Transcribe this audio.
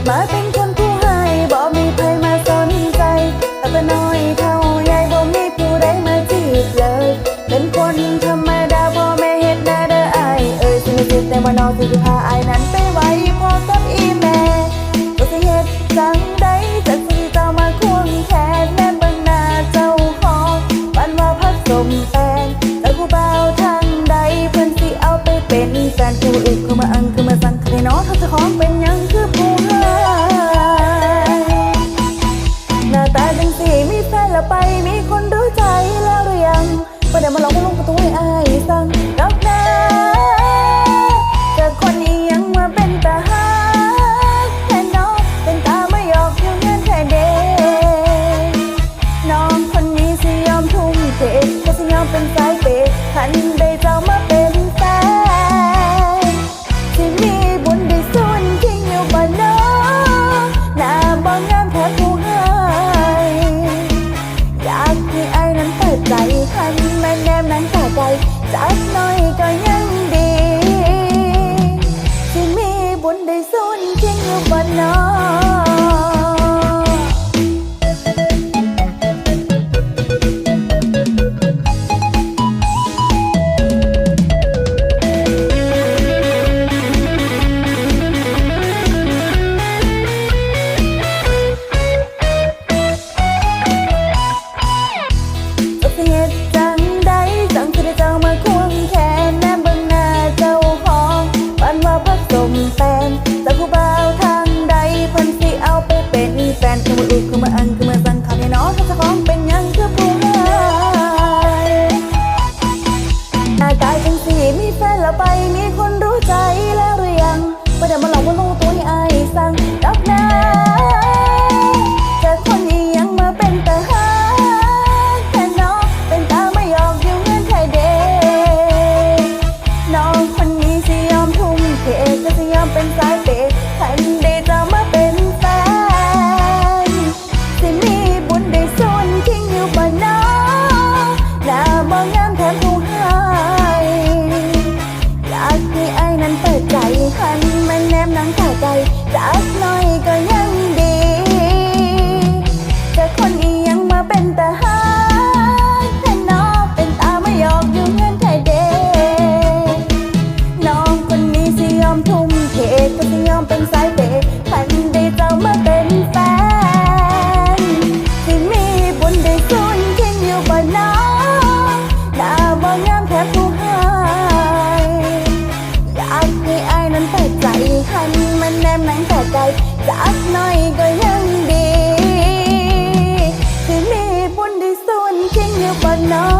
ดมาเป็นคนผู้ให้บ่มีใครมาสนใจแต่เป็นน้อยเท่าใหญ่บ่มีผู้ใดมาจีบเลย เป็นคนธรรมดาพ่อแม่เห็นหน้เด้อไอเอ้ยสิไม่ติแต่ว่าน้องสิพาไอนั้นไปไว้พอกับอีแม่ก็สิเหตุจังใดจักสิเจ้ามาควงแขนแม่เบิ่งหน้าเจ้าของวันว่าพักสมแปงแต่ผู้บาทางใดเพิ่นสิเอาไปเป็นแฟนผู้อื่นเข้ามาอังเข้ามาสั่งใครน้องเขาจะขอเป็นยัง เป็นสาย จังสีมีแฟนแล้วไปมีคนรู้ใจแล้วหรือยังประเดี๋ยวมาหลอกว่าลง ทันมันแนมหนังแต่ใจจักหน่อยก็ยังดีที่มีบุญได้ส่วนจริงอยู่บนน้อง